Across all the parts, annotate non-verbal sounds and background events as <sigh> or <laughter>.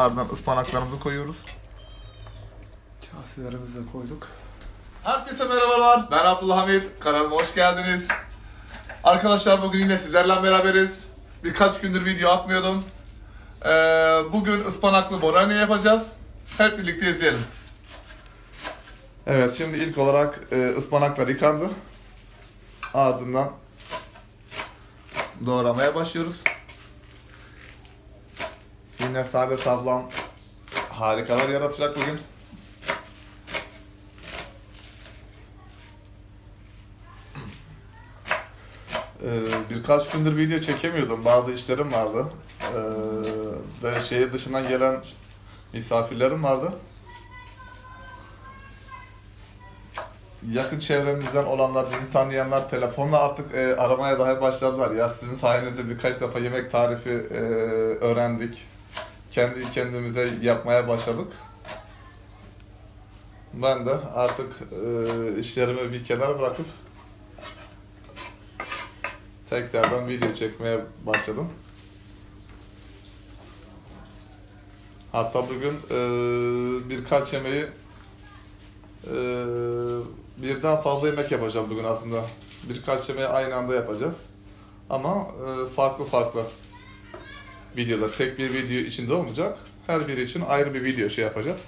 Ardından ıspanaklarımızı koyuyoruz. Kaselerimizi de koyduk. Herkese merhabalar. Ben Abdullah Hamit. Kanalıma hoş geldiniz. Arkadaşlar bugün yine sizlerle beraberiz. Birkaç gündür video atmıyordum. Ee, bugün ıspanaklı borani yapacağız. Hep birlikte izleyelim. Evet şimdi ilk olarak e, ıspanaklar yıkandı. Ardından doğramaya başlıyoruz. Yine Saadet ablam harikalar yaratacak bugün. Ee, birkaç gündür video çekemiyordum. Bazı işlerim vardı. Ee, ve şehir dışından gelen misafirlerim vardı. Yakın çevremizden olanlar, bizi tanıyanlar telefonla artık e, aramaya dahi başladılar. Ya sizin sayenizde birkaç defa yemek tarifi e, öğrendik. Kendi kendimize yapmaya başladık. Ben de artık e, işlerimi bir kenara bırakıp tekrardan video çekmeye başladım. Hatta bugün e, birkaç yemeği e, birden fazla yemek yapacağım bugün aslında. Birkaç yemeği aynı anda yapacağız. Ama e, farklı farklı videolar. Tek bir video içinde olmayacak. Her biri için ayrı bir video şey yapacağız.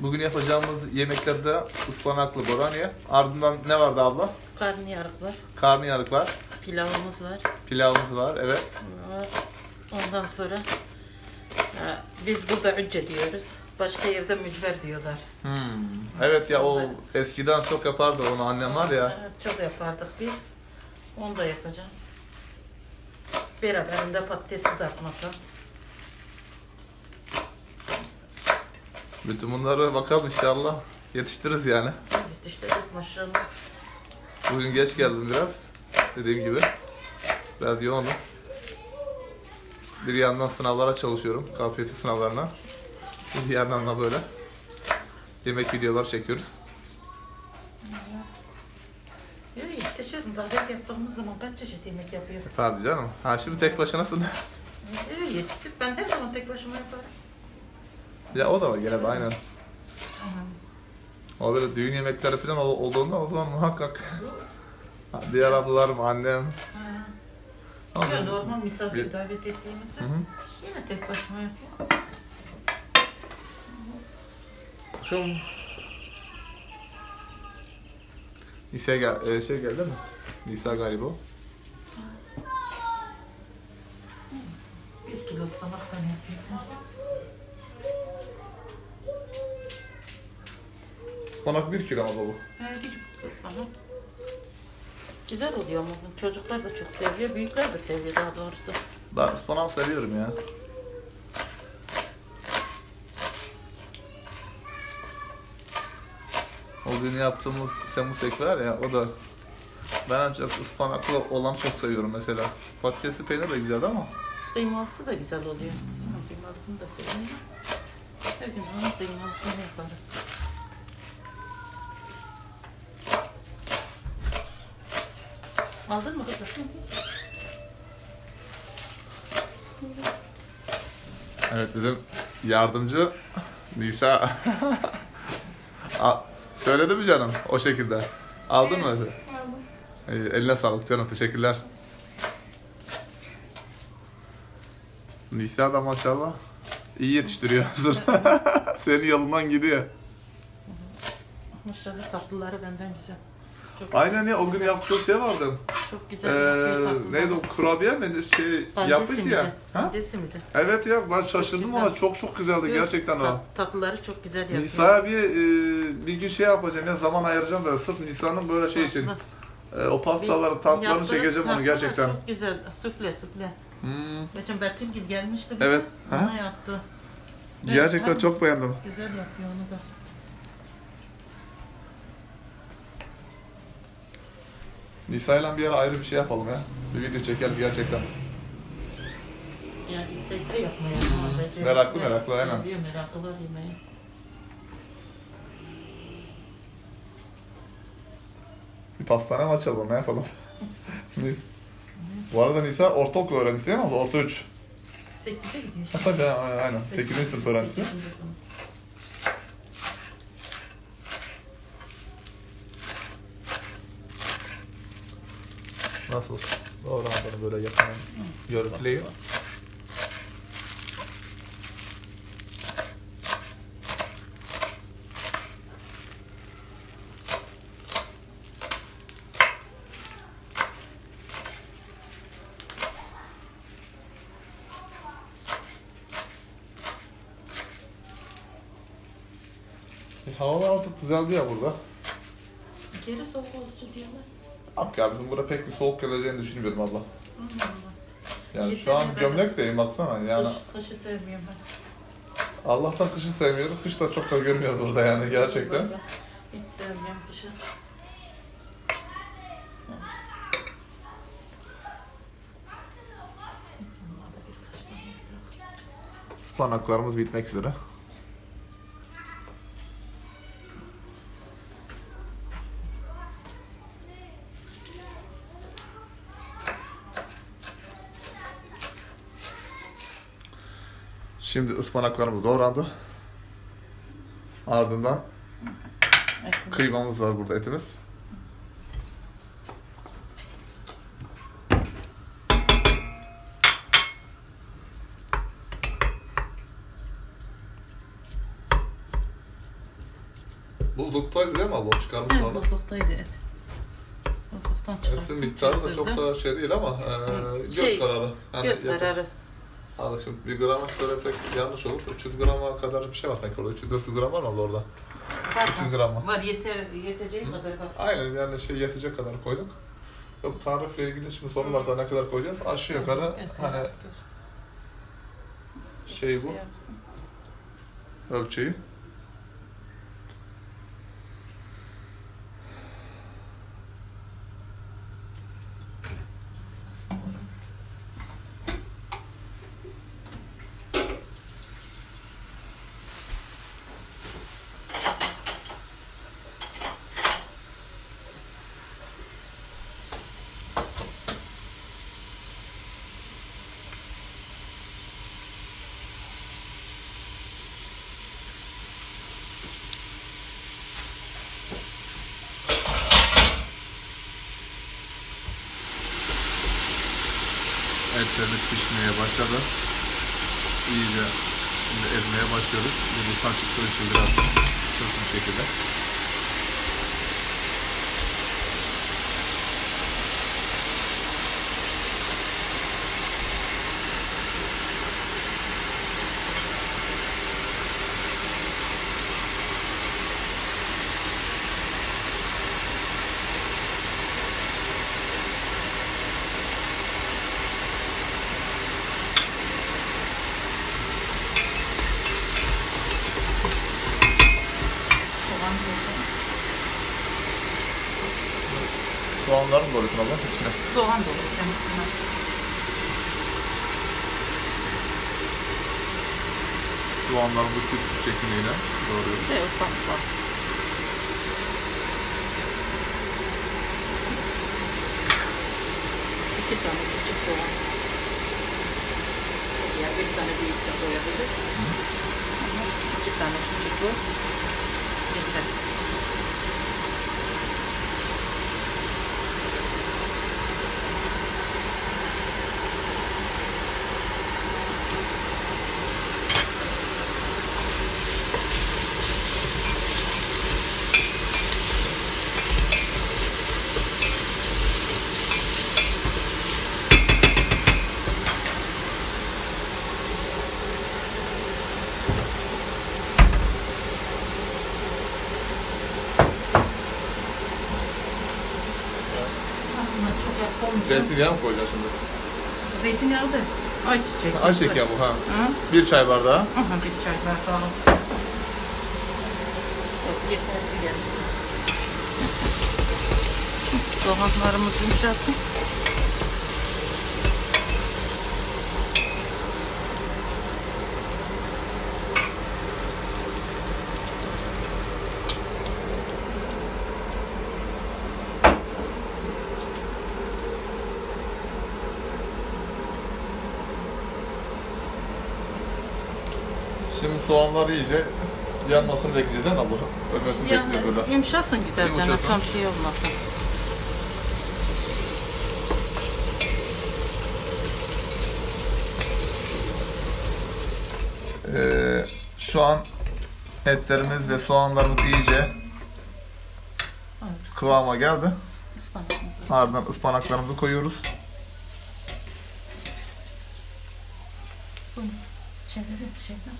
Bugün yapacağımız yemeklerde ıspanaklı boraniye. Ardından ne vardı abla? Karnıyarık var, Karnıyarık var, pilavımız var. pilavımız var, evet. var. Ondan sonra ha, biz burada önce diyoruz. Başka yerde mücver diyorlar. Hmm. Evet ya o eskiden çok yapardı onu annem var ya. Evet, Çok yapardık biz. Onu da yapacağım. Beraberinde patates kızartması. Bütün bunları bakalım inşallah yetiştiririz yani. Evet işte biz maşallah. Bugün geç geldim biraz. Dediğim gibi. Biraz yoğundum. Bir yandan sınavlara çalışıyorum. KPSS sınavlarına. Bir yandan da böyle yemek videoları çekiyoruz. Evet yetişirim. Davet yaptığımız zaman kaç çeşit yemek yapıyor. Tabii canım. Ha şimdi tek başınasın. Evet yetişir. Ben her zaman tek başıma yaparım. ya o da var gene de aynen. Aha. O böyle düğün yemekleri falan ol- olduğunda o zaman muhakkak diğer ablalarım, annem. Ha. Ama Ya normal misafir davet ettiğimizde Hı hı. yine tek başıma yapıyorum. Bakalım. Nisa gel e, şey geldi mi? Nisa galiba. o. Bir kilo ıspanaktan yapıyorum. Ispanak bir kilo ama bu. Ha, küçük kilo ıspanak. Güzel oluyor ama çocuklar da çok seviyor, büyükler de seviyor daha doğrusu. Ben ıspanak seviyorum ya. O gün yaptığımız semusek var ya o da ben ancak ıspanaklı olan çok seviyorum mesela. Patatesli peynir de güzel ama Kıymalısı da güzel oluyor. Kıymalısını da seviyorum. Her gün onun kıymalısını yaparız. Aldın mı kızım? Evet bizim yardımcı Nisa. A- Söyledi mi canım o şekilde? Aldın mı? Aldım. İyi, eline sağlık canım teşekkürler. Nisa da maşallah iyi yetiştiriyor. <laughs> Senin yolundan gidiyor. Maşallah tatlıları benden güzel. Çok, Aynen ya o gün yaptığı şey vardı. çok güzel yapıyor Ee, tatlıları. neydi o kurabiye mi şey Pandesi yapmıştı ya. Ha? Miydi? Evet ya ben şaşırdım güzel. ona çok çok güzeldi Yok, gerçekten o. tat- Tatlıları çok güzel yapıyor. Nisa'ya bir e, bir gün şey yapacağım ya zaman ayıracağım böyle sırf Nisa'nın böyle şey için. Tatlı. E, o pastaları tatlarını Yaptığı çekeceğim onu tatlılar gerçekten. Çok güzel. Sufle sufle. Hmm, Geçen Betülgil gelmişti. bize, Evet. Ona Ha? yaptı. Evet, gerçekten ha. çok beğendim. Güzel yapıyor onu da. Nisa'yla bir ara ayrı bir şey yapalım ya. Bir video çekelim gerçekten. Ya istekli yapmaya becerikli. Meraklı, meraklı, aynen. Seviyor merakı var yemeğe. Bir pastane mi açalım ne yapalım? <laughs> Bu arada Nisa ortaokul öğrencisi değil mi abla? Orta 3. 8'e gidiyor. Ha, <laughs> tabii aynen. 8. sınıf öğrencisi. Sekizinci sınıf. Nasıl? Doğru adını böyle yakından görüntüleyin. E, havalar artık düzeldi ya burada. Geri soğuk olucu diyorlar. Yok ya bizim burada pek bir soğuk geleceğini düşünmüyorum abla. Yani şu an seni ben- gömlekteyim baksana yani Kış, kışı sevmiyorum ben. Allah'tan kışı sevmiyoruz. Kış da çok da görmüyoruz burada yani gerçekten. Hiç sevmiyorum kışı. Ispanaklarımız bitmek üzere. Şimdi ıspanaklarımız doğrandı. Ardından Etimiz. kıymamız var burada etimiz. Buzluktayız değil mi abla? Çıkarmış Evet, onu. buzluktaydı et. Buzluktan çıkarttım. Etin miktarı da çok da şey değil ama e, göz Şey, kararı. Hani Göz yapar. kararı. Hadi şimdi bir grama söylesek yanlış olur. 300 grama kadar bir şey var sanki orada. 300-400 gram var mı orada? Var, 300 gram var. var yeter, yeteceği kadar var. Aynen yani şey yetecek kadar koyduk. Ve bu tarifle ilgili şimdi sorun varsa ne kadar koyacağız? Aşağı yukarı hani şey bu yapsın. ölçeği. Etlerimiz pişmeye başladı. İyice şimdi ezmeye başlıyoruz. Yumurta çıktığı için biraz bir şekilde. Soğanları mı doğruyorsun abla içine? Soğan doğru kendisine. Soğanlarımızı küp küp şekliyle doğruyoruz. Ve ufak ufak. İki tane küçük soğan. Ya bir tane büyük de koyabilir. Ama iki tane küçük bu. Yeter. Ama çok yapılmıyor. Zeytinyağı mı koyacaksın şimdi? Zeytinyağı da ayçiçek. Ayçiçek yağı bu ha. Hı? Bir çay bardağı. Aha bir çay bardağı. Yok yeterli geldi. Soğanlarımız yumuşasın. Şimdi soğanları iyice yanmasını bekleyeceğiz mi abla? Ölmesini Yani bekliyoruz böyle. yumuşasın güzelce. Yumuşasın. Tam şey olmasın. Ee, şu an etlerimiz ve soğanlarımız iyice kıvama geldi. Ispanağımızı. Ardından ıspanaklarımızı koyuyoruz. Bunu çevirin şeyden.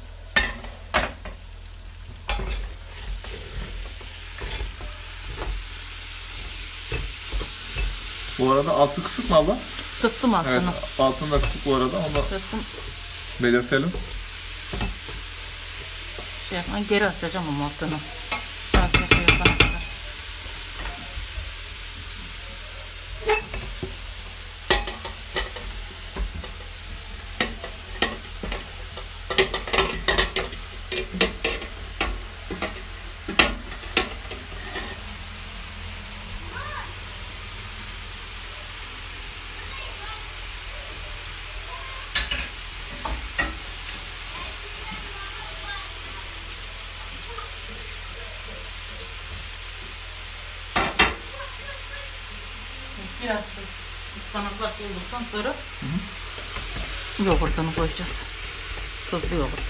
Bu arada altı kısık mı abla? Kıstım altını. Evet, altında kısık bu arada. Onu da Kıstım. belirtelim. Şey yapma, geri açacağım ama altını. Sadece şey yapana kadar. Biraz soğuduktan sonra yoğurdunu koyacağız. Tuzlu yoğurt.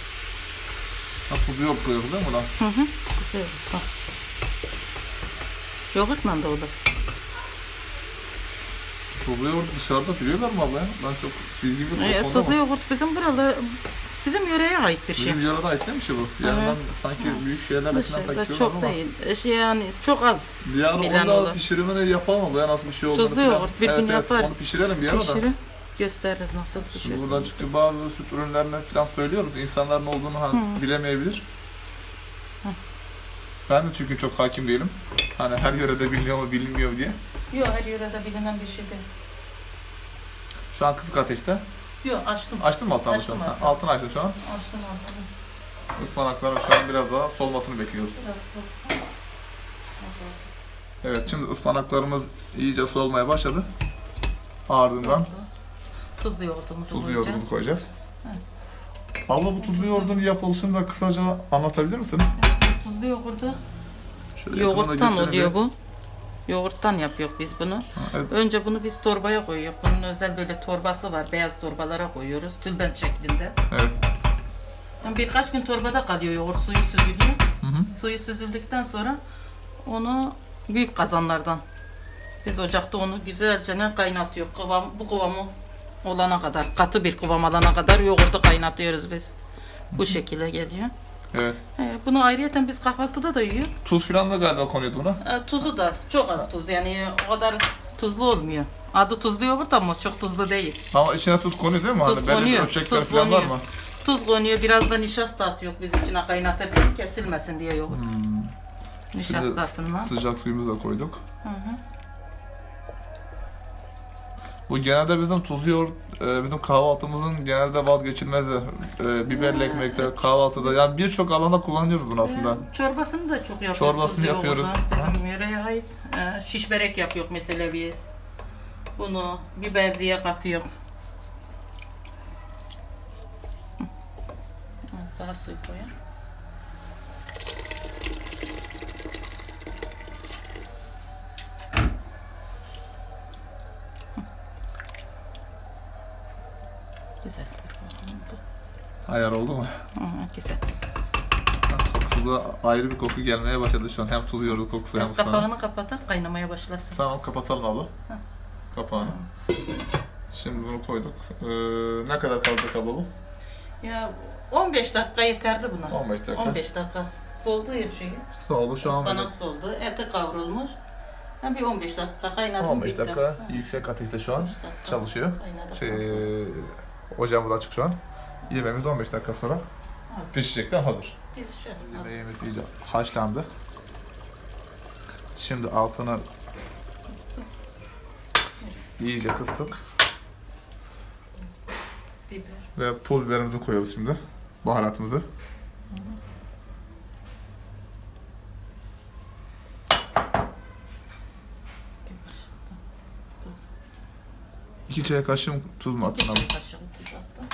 Ha, tuzu yok koyuyoruz değil mi buna? Hı hı. Güzel yoğurt. Bak. Yoğurtla da olur. Tuzlu yoğurt dışarıda biliyorlar mı abla? Ben çok bu Ee, konuda tuzlu yoğurt bizim burada bizim yöreye ait bir şey. Bizim yarada ait değil mi şey bu? Yani Evet. sanki büyük şeylerle falan Dışarıda takıyorum çok ama. değil. Şey yani çok az Bir ara Bilen onu olur. pişirimini yapalım ya nasıl bir şey olduğunu falan. yoğurt bir gün evet, evet, yapar. Onu pişirelim bir ara da. Gösteririz nasıl Şimdi pişirir. buradan çünkü bazı süt ürünlerine falan söylüyoruz. İnsanların olduğunu hani bilemeyebilir. Ben de çünkü çok hakim değilim. Hani her yörede biliniyor mu bilinmiyor diye. Yok her yörede bilinen bir şey değil. Şu an kısık ateşte. Yok açtım. Açtın mı altını şu Açtım altını. altını açtın şu an. Açtım altını. Ispanakların şu an biraz daha solmasını bekliyoruz. Biraz. Evet şimdi ıspanaklarımız iyice solmaya başladı. Ardından Tuzlu yoğurdumuzu tuzlu koyacağız. yoğurdumuzu koyacağız. Abla bu tuzlu yoğurdun yapılışını da kısaca anlatabilir misin? Tuzlu yoğurdu Şöyle yakından yoğurttan gösterelim oluyor bu. Yoğurttan yapıyoruz biz bunu. Evet. Önce bunu biz torbaya koyuyoruz. Bunun özel böyle torbası var. Beyaz torbalara koyuyoruz. Tülbent şeklinde. evet. Yani birkaç gün torbada kalıyor yoğurt. Suyu süzülüyor. Hı hı. Suyu süzüldükten sonra onu büyük kazanlardan biz ocakta onu güzelce ne kaynatıyor. Kıvam, bu kıvamı olana kadar, katı bir kıvam alana kadar yoğurdu kaynatıyoruz biz. Bu şekilde geliyor. Evet. Ee, bunu ayrıyeten biz kahvaltıda da yiyor. Tuz falan da galiba konuyordu buna. Ee, tuzu da çok az tuz yani o kadar tuzlu olmuyor. Adı tuzlu yoğurt ama çok tuzlu değil. Ama içine tuz konuyor değil mi? Tuz hani belli bir konuyor, ölçekler tuz falan var konuyor. mı? Tuz konuyor, biraz da nişasta atıyor biz içine kaynatırken kesilmesin diye yoğurt. Hmm. Nişastasından. Sıcak suyumuzu da koyduk. Hı hı. Bu genelde bizim tuzlu yoğurt, e, bizim kahvaltımızın genelde vazgeçilmezi. E, biberli ekmekte, kahvaltıda. Yani birçok alanda kullanıyoruz bunu aslında. Çorbasını da çok yapıyoruz. Çorbasını tuzlu yapıyoruz. Bizim yöreye ait e, şiş börek yapıyor mesela biz. Bunu biberliye katıyor. Az daha suyu koyar. Güzel. Ayar oldu mu? Hı hı, güzel. Kokusu ayrı bir koku gelmeye başladı şu an. Hem tuzlu yoğurt kokusu hem Biraz ıspanak. kapağını kapatak kaynamaya başlasın. Tamam kapatalım abla. Kapağını. Şimdi bunu koyduk. Ee, ne kadar kalacak abla bu? Ya 15 dakika yeterli buna. 15 dakika. 15 dakika. Soldu ya şeyi. Olun şu an Ispanak soldu. Ete kavrulmuş. Ben bir 15 dakika kaynadım 15 bitti. dakika Ha, yüksek ateşte şu an 15 dakika çalışıyor. kaynadıktan Şey, ocağımız açık şu an. Yemeğimiz 15 dakika sonra hazır. pişecekten hazır. Hazır. Yemeğimiz iyice haşlandı. Şimdi altını iyice kıstık Biber. ve pul biberimizi koyuyoruz şimdi. Baharatımızı. 2 çay kaşığı tuz mu İki attın abi? çay kaşığı tuz attım.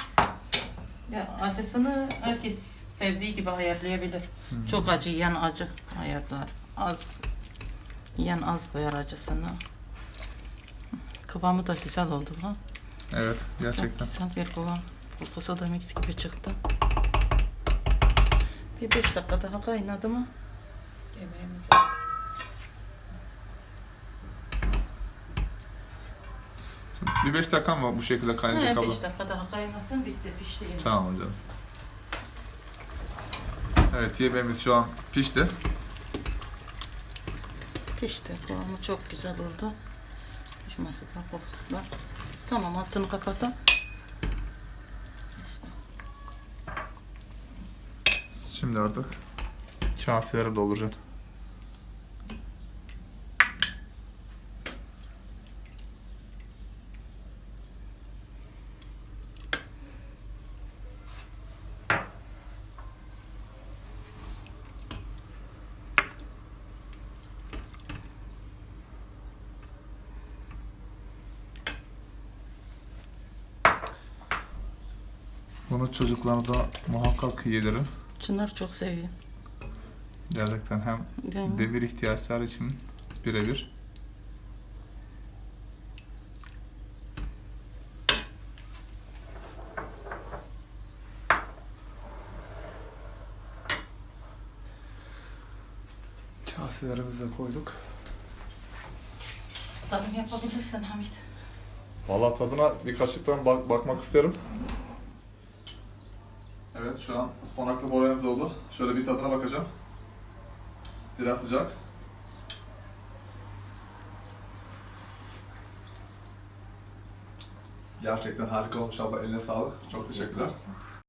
Ya acısını herkes sevdiği gibi ayarlayabilir. Çok acı yiyen acı ayarlar. Az yiyen az koyar acısını. Kıvamı da güzel oldu ha. Evet Çok gerçekten. güzel bir kıvam. Kokusu da mis gibi çıktı. Bir beş dakika daha kaynadı mı? Yemeğimizi. Bir 5 dakika mı bu şekilde kaynayacak abla? beş dakika daha kaynasın bitti pişti yemek. Tamam hocam. Evet yemeğimiz şu an pişti. Pişti. Kıvamı çok güzel oldu. Pişmesi da kokusu da. Tamam altını kapatalım. Şimdi artık kaselere dolduracağım. Bunu çocuklara da muhakkak yedirin. Çınar çok seviyor. Gerçekten hem demir ihtiyaçları için birebir. Kaselerimizi de koyduk. tadım yapabilirsin Hamit. Valla tadına bir kaşıktan bak bakmak isterim. Evet şu an ıspanaklı boyamız oldu. Şöyle bir tadına bakacağım. Biraz sıcak. Gerçekten harika olmuş abla. Eline sağlık. Çok teşekkürler.